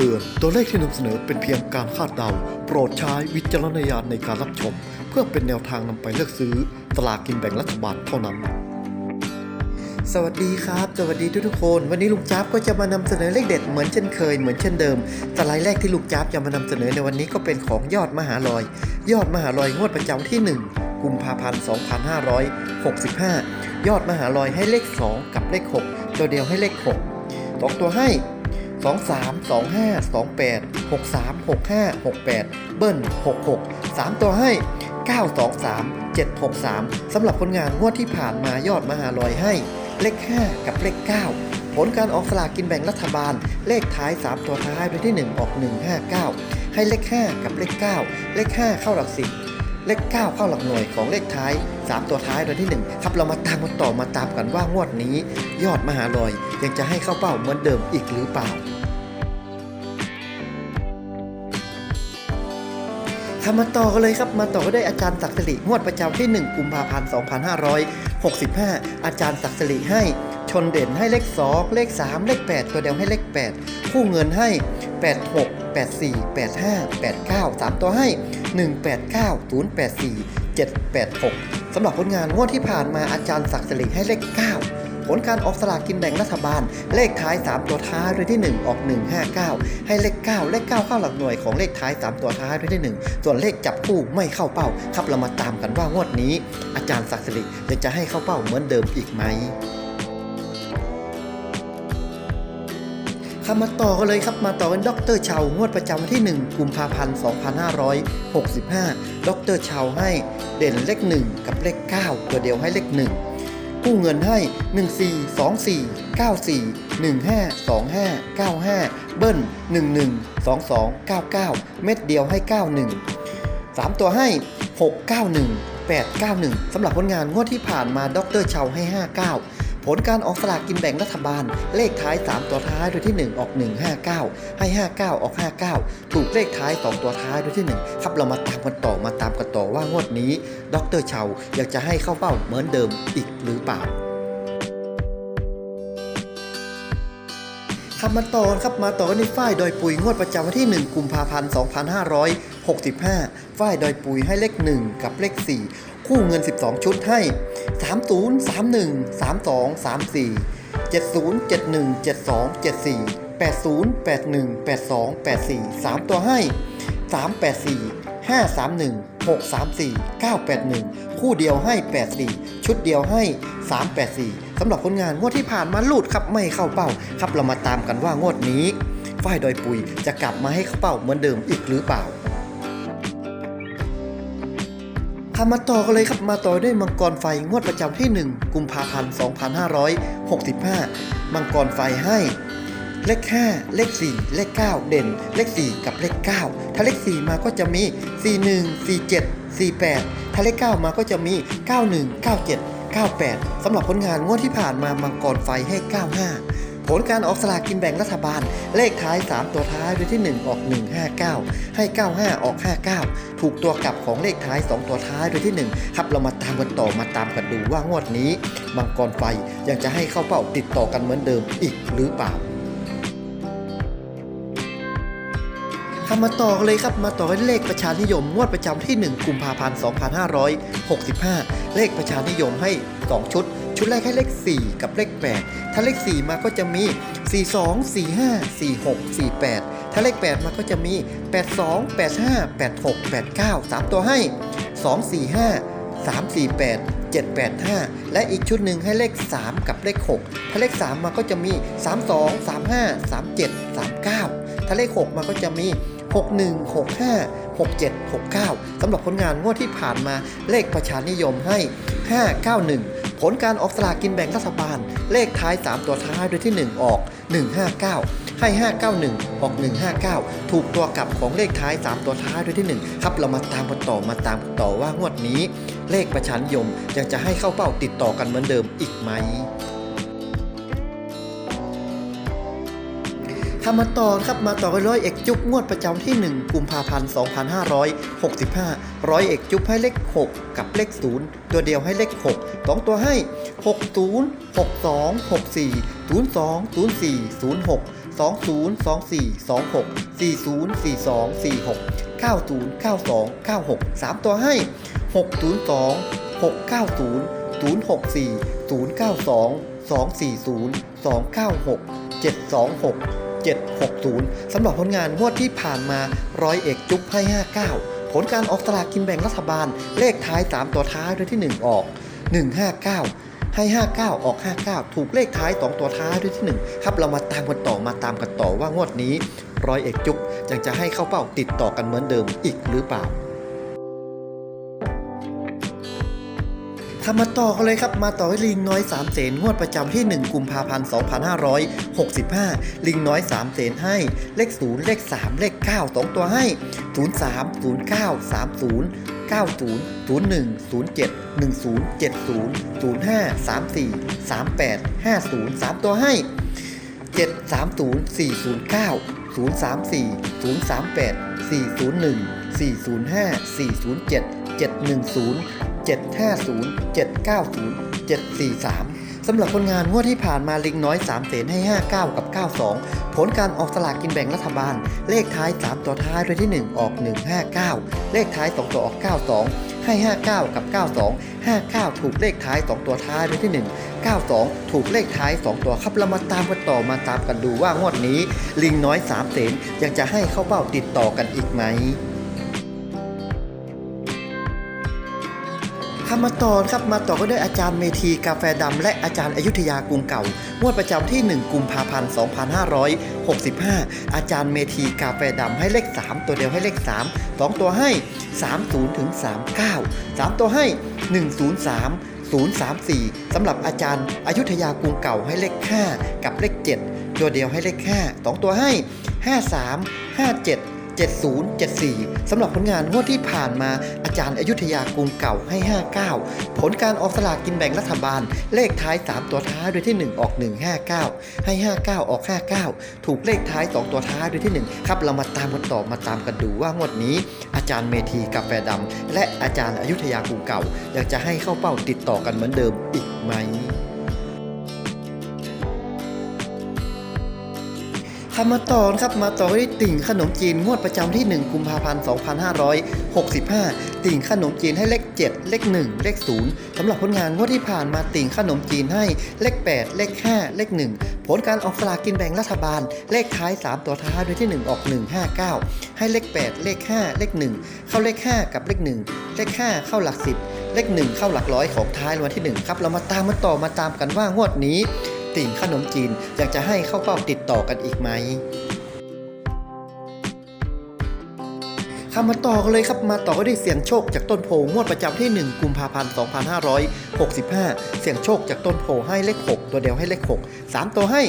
เตือน ตัวเลขที่นำเสนอเป็นเพียงการคาดเดา โปรดใช้วิจารณญาณในการรับชม เพื่อเป็นแนวทางนำไปเลือกซื้อสลากกินแบ่งรัฐบาลเท่านั้น สวัสดีครับ สวัสดีทุกทุกคน วันนี้ลุงจ๊าบก็จะมานำเสนอเลขเด็ดเหมือนเช่นเคยเหมือนเช่นเดิมสไลด์แรกที่ลุงจ๊าบจะมานำเสนอในวันนี้ก็เป็นของยอดมหาลอย ยอดมหาลอยงวดประจำที่ 1 กุมภาพันธ์ 2565 ยอดมหาลอยให้เลข 2 กับเลข 6 ตัวเดียวให้เลข6ตกตัวให้ 2 3 2 5 2 8 6 3 6 5 6 8 เบิ้ล66 3 ตัวให้ 9 2 3 7 6 3 สำหรับผลงานงวดที่ผ่านมายอดมหาลอยให้ เลข 5 กับเลข 9 ผลการออกสลากกินแบ่งรัฐบาล เลขท้าย 3 ตัวท้ายโดยที่ 1 ออก 159 ให้เลข 5 กับเลข 9 เลข 5 เข้าหลักสิบ เลข 9 เข้าหลักหน่วยของเลขท้าย 3 ตัวท้ายโดยที่1ครับเรามาตามกันต่อมาตามกันว่างวดนี้ ยอดมหาลอยยังจะให้เข้าเป้าเหมือนเดิมอีกหรือเปล่าทำมาต่อกันเลยครับ มาต่อก็ได้อาจารย์ศักดิ์สิริงวดประจำที่ 1 กุมภาพันธ์ 2565 อาจารย์ศักดิ์สิริให้ ชนเด่นให้เลข 2 เลข 3 เลข 8 ตัวเดียวให้เลข 8 คู่เงินให้ 86 84 85 89 3 ตัวให้ 189 084 786 สำหรับผลงานงวดที่ผ่านมาอาจารย์ศักดิ์สิริให้เลข 9ผลการออกสลากกินแบ่งรัฐบาล เลขท้าย 3 ตัวท้ายด้วยที่ 1 ออก 159 ให้เลข 9 เลข 9 เข้าหลักหน่วยของเลขท้าย 3 ตัวท้ายด้วยที่ 1 ส่วนเลขจับคู่ไม่เข้าเป้า ครับเรามาตามกันว่างวดนี้ อาจารย์ศักดิ์สิริจะให้เข้าเป้าเหมือนเดิมอีกไหม ครับมาต่อกันเลยครับมาต่อกันดรเชางวดประจำวันที่ 1 กุมภาพันธ์ 2565 ดรเชาให้เด่นเลข 1 กับเลข 9 ตัวเดียวให้เลข 1 กู้เงินให้ 14 24 94 15 25 95 เบิ้ล11 22 99 เม็ดเดียวให้ 91 3 ตัวให้ 691 891 สำหรับผลงานงวดที่ผ่านมาดรเชาให้ 59 ผลการออกสลากกินแบ่งรัฐบาล เลขท้าย 3 ตัวท้ายโดยที่ 1 ออก 159 ให้ 59 ออก 59 ถูกเลขท้าย 2 ตัวท้ายโดยที่ 1 ครับเรามาตามกันต่อมาตามกันต่อว่างวดนี้ ดรเชาอยากจะให้เข้าเป้าเหมือนเดิมอีกหรือเปล่า ครับมาต่อครับมาต่อกันในฝ้ายดอยปุยงวดประจำวันที่ 1 กุมภาพันธ์ 2565 ฝ้ายดอยปุยให้เลข 1 กับเลข 4 คู่เงิน 12 ชุดให้ 30 31 32 34 70 71 72 74 80 81 82 84 3 ตัวให้ 384 531 634 981 คู่เดียวให้ 84 ชุดเดียวให้ 384 สำหรับผลงานงวดที่ผ่านมาลุดครับไม่เข้าเป้า ครับเรามาตามกันว่างวดนี้ฝ้ายดอยปุยจะกลับมาให้เข้าเป้าเหมือนเดิมอีกหรือเปล่าทำมาต่อกันเลยครับมาต่อด้วยมังกรไฟงวดประจำที่ 1 กุมภาพันธ์ 2565 มังกรไฟให้ เลข 5 เลข 4 เลข 9 เด่น เลข 4 กับเลข 9 ถ้าเลข 4 มาก็จะมี 41 47 48 ถ้าเลข 9 มาก็จะมี 91 97 98 สำหรับผลงานงวดที่ผ่านมามังกรไฟให้ 95 ผลการออกสลากกินแบ่งรัฐบาล เลขท้าย 3 ตัวท้ายโดยที่ 1 ออก 159 ให้ 95 ออก 59 ถูกตัวกลับของเลขท้าย 2 ตัวท้ายโดยที่ 1 ครับเรามาตามกันต่อมาตามกันดูว่างวดนี้มังกรไฟยังจะให้เข้าเป้าติดต่อกันเหมือนเดิมอีกหรือเปล่า ครับมาต่อกันเลยครับมาต่อกันเลขประชานิยมงวดประจำที่ 1 กุมภาพันธ์ 2565 เลขประชานิยมให้ 2 ชุด ชุดแรกให้เลข 4 กับเลข 8 ถ้าเลข 4 มาก็จะมี 42 45 46 48 ถ้าเลข 8 มาก็จะมี 82 85 86 89 3 ตัวให้ 245 348 785 และอีกชุดหนึ่งให้เลข 3 กับเลข 6 ถ้าเลข 3 มาก็จะมี 32 35 37 39 ถ้าเลข 6 มาก็จะมี 61 65 67 69 สำหรับผลงานงวดที่ผ่านมาเลขประชานิยมให้ 591 ผลการออกสลากกินแบ่งรัฐบาล เลขท้าย 3 ตัวท้ายโดยที่ 1 ออก 159 ให้ 591 ออก 159 ถูกตัวกลับของเลขท้าย 3 ตัวท้ายโดยที่ 1 ครับเรามาตามกันต่อมาตามกันต่อว่างวดนี้ เลขประชานิยมยังจะให้เข้าเป้าติดต่อกันเหมือนเดิมอีกไหม ทำมาต่อครับมาต่อกันร้อยเอกจุ๊บงวดประจำที่ 1 กุมภาพันธ์ 2565 ร้อยเอกจุ๊บให้เลข 6 กับเลข 0 ตัวเดียวให้เลข 6 2 ตัวให้ 60 62 64 02 04 06 3ตัวให้ 602 690 064 092 240 296 726 760 สำหรับผลงานงวดที่ผ่านมาร้อยเอกจุ๊บให้59 ผลการออกสลากกินแบ่งรัฐบาล เลขท้าย 3 ตัวท้ายด้วยที่ 1 ออก 159 ให้ 59 ออก 59 ถูกเลขท้าย 2 ตัวท้ายด้วยที่ 1 ครับเรามาตามกันต่อมาตามกันต่อว่างวดนี้ร้อยเอกจุ๊บยังจะให้เข้าเป้าติดต่อกันเหมือนเดิมอีกหรือเปล่า ทำมาต่อกันเลยครับมาต่อให้ลิงน้อย 3 เสนงวดประจำที่ 1 กุมภาพันธ์ 2565 ลิงน้อย 3 เสนให้ เลข 0 เลข 3 เลข 9 2 ตัวให้ 03 09 30 90 01 07 10 70 05 34 38 50 3 ตัวให้ 730 409 034 038 401 405 407 710 750 790 743 สำหรับผลงานงวดที่ผ่านมาลิงน้อย3เสนให้ 59 กับ 92 ผลการออกสลากกินแบ่งรัฐบาล เลขท้าย 3 ตัวท้ายด้วยที่ 1 ออก 159 เลขท้าย 2 ตัวออก 92ให้ 59 กับ 92 59 ถูกเลขท้าย 2 ตัวท้ายด้วยที่ 1 92 ถูกเลขท้าย 2 ตัวครับเรามาตามกันต่อมาตามกันดูว่างวดนี้ ลิงน้อย 3 เสนยังจะให้เข้าเป้าติดต่อกันอีกไหม ทำมาต่อครับมาต่อก็ด้วยอาจารย์เมธีกาแฟดำและอาจารย์อยุธยากรุงเก่างวดประจำที่ 1 กุมภาพันธ์ 2565 อาจารย์เมธีกาแฟดำให้เลข 3 ตัวเดียวให้เลข 3 2 ตัวให้ 30ถึง39 3 ตัวให้ 103 034สำหรับอาจารย์อยุธยากรุงเก่าให้เลข 5 กับเลข 7 ตัวเดียวให้เลข 5 2 ตัวให้ 53 57 7074 สำหรับผลงานงวดที่ผ่านมาอาจารย์อยุธยากรุงเก่าให้ 59 ผลการออกสลากกินแบ่งรัฐบาล เลขท้าย 3 ตัวท้ายโดยที่ 1 ออก 159 ให้ 59 ออก 59 ถูกเลขท้าย 2 ตัวท้ายโดยที่ 1 ครับเรามาตามกันต่อมาตามกันดูว่างวดนี้ อาจารย์เมธีกาแฟดำและอาจารย์อยุธยากรุงเก่าอยากจะให้เข้าเป้าติดต่อกันเหมือนเดิมอีกไหม ทำมาต่อนครับมาต่อที่ติ่งขนมจีนงวดประจำที่ 1 กุมภาพันธ์ 2565 ติ่งขนมจีนให้เลข 7 เลข 1 เลข 0สำหรับผลงานงวดที่ผ่านมาติ่งขนมจีนให้เลข 8 เลข 5 เลข 1 ผลการออกสลากกินแบ่งรัฐบาล เลขท้าย 3 ตัวท้ายโดยที่ 1 ออก 159 ให้เลข 8 เลข 5 เลข 1 เข้าเลข 5 กับเลข 1 เลข 5 เข้าหลัก 10 เลข 1 เข้าหลักร้อยของท้ายรางวัลที่ 1 ครับเรามาตามมาต่อมาตามกันว่างวดนี้ ติ่งขนมจีน อยากจะให้เข้าเป้าติดต่อกันอีกไหมคำมาต่อกันเลยครับมาต่อก็ได้เสียงโชคจากต้นโพงวดประจำที่ 1 กุมภาพันธ์ 2565 เสียงโชคจากต้นโพให้เลข 6 ตัวเดียวให้เลข 6 3 ตัวให้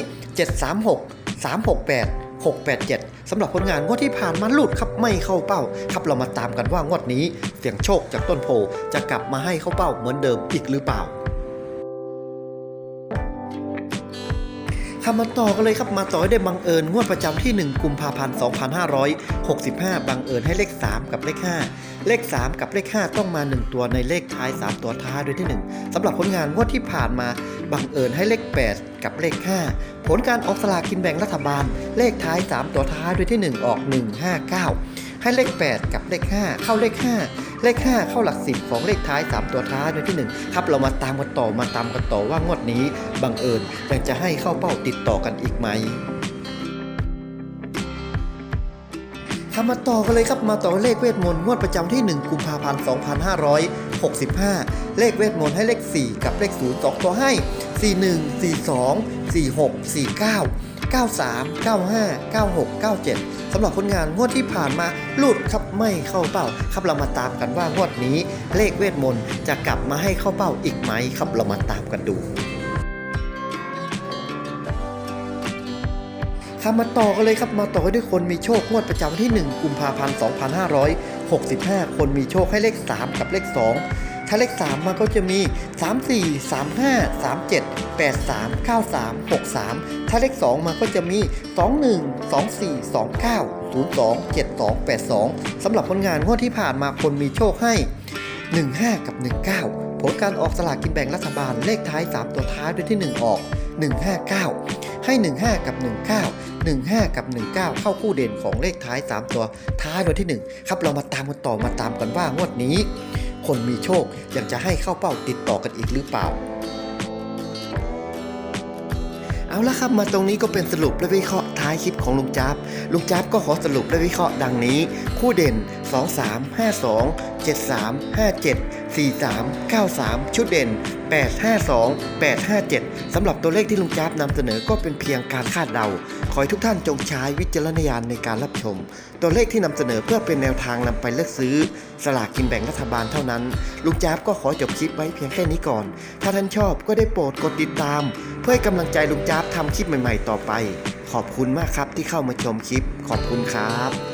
736 368 687สำหรับผลงานงวดที่ผ่านมาหลุดครับไม่เข้าเป้า ครับเรามาตามกันว่างวดนี้ เสียงโชคจากต้นโพจะกลับมาให้เข้าเป้าเหมือนเดิมอีกหรือเปล่า ครับมาต่อกันเลยครับมาต่อให้ได้บังเอิญงวดประจำที่ 1 กุมภาพันธ์ 2565 บังเอิญให้เลข 3 กับเลข 5 เลข 3 กับเลข 5 ต้องมา 1 ตัวในเลขท้าย 3 ตัวท้ายด้วยที่ 1สำหรับผลงานงวดที่ผ่านมา บังเอิญให้เลข 8 กับเลข 5 ผลการออกสลากกินแบ่งรัฐบาล เลขท้าย 3 ตัวท้ายด้วยที่ 1 ออก 159 ให้เลข 8 กับเลข 5 เข้าเลข 5 เลข 5 เข้าหลัก 10 ของเลขท้าย 3 ตัวท้ายโดยที่ 1 ครับ เรามาตามกันต่อมาตามกันต่อว่างวดนี้บังเอิญยังจะให้เข้าเป้าติดต่อกันอีกไหมทำมาต่อกันเลยครับมาต่อเลขเวทมนต์งวดประจำที่ 1 กุมภาพันธ์ 2565 เลขเวทมนต์ให้เลข 4 กับเลข 0 2 ตัวให้ 41 42 46 49 93 95 96 97สำหรับผลงานงวดที่ผ่านมาหลุดครับไม่เข้าเป้า ครับเรามาตามกันว่างวดนี้ เลขเวทมนต์จะกลับมาให้เข้าเป้าอีกไหมครับเรามาตามกันดูครับมาต่อกันเลยครับมาต่อกันด้วยคนมีโชคงวดประจำที่ 1 กุมภาพันธ์ 2565 คนมีโชคให้เลข 3 กับเลข 2 ถ้าเลข 3 มาก็จะมี 3 4 3 5 3 7 8 3 9 3 6 3 ถ้าเลข 2 มาก็จะมี 2 1 2 4 2 9 0 2 7 2 8 2 สำหรับผลงานงวดที่ผ่านมาคนมีโชคให้ 15 กับ 19 ผลการออกสลากกินแบ่งรัฐบาลเลขท้าย 3 ตัวท้ายด้วยที่ 1 ออก 159 ให้ 15 กับ 19 15 กับ 19 เข้าคู่เด่นของเลขท้าย 3 ตัวท้ายวันที่ 1 ครับเรามาตามกันต่อมาตามกันว่างวดนี้ คนมีโชคยังจะให้เข้าเป้าติดต่อกันอีกหรือเปล่า เอาละครับมาตรงนี้ก็เป็นสรุปและวิเคราะห์ท้ายคลิปของลุงจับลุงจับก็ขอสรุปและวิเคราะห์ดังนี้ คู่เด่น 2 3 5 2 7 3 5 7 4 3 9 3 ชุดเด่น 8 5 2 8 5 7 สำหรับตัวเลขที่ลุงจ๊าบนำเสนอก็เป็นเพียงการคาดเดา ขอให้ทุกท่านจงใช้วิจารณญาณในการรับชม ตัวเลขที่นำเสนอเพื่อเป็นแนวทางนำไปเลือกซื้อ สลากกินแบ่งรัฐบาลเท่านั้น ลุงจ๊าบก็ขอจบคลิปไว้เพียงแค่นี้ก่อน ถ้าท่านชอบก็ได้โปรดกดติดตาม เพื่อให้กำลังใจลุงจ๊าบทำคลิปใหม่ๆ ต่อไป ขอบคุณมากครับที่เข้ามาชมคลิป ขอบคุณครับ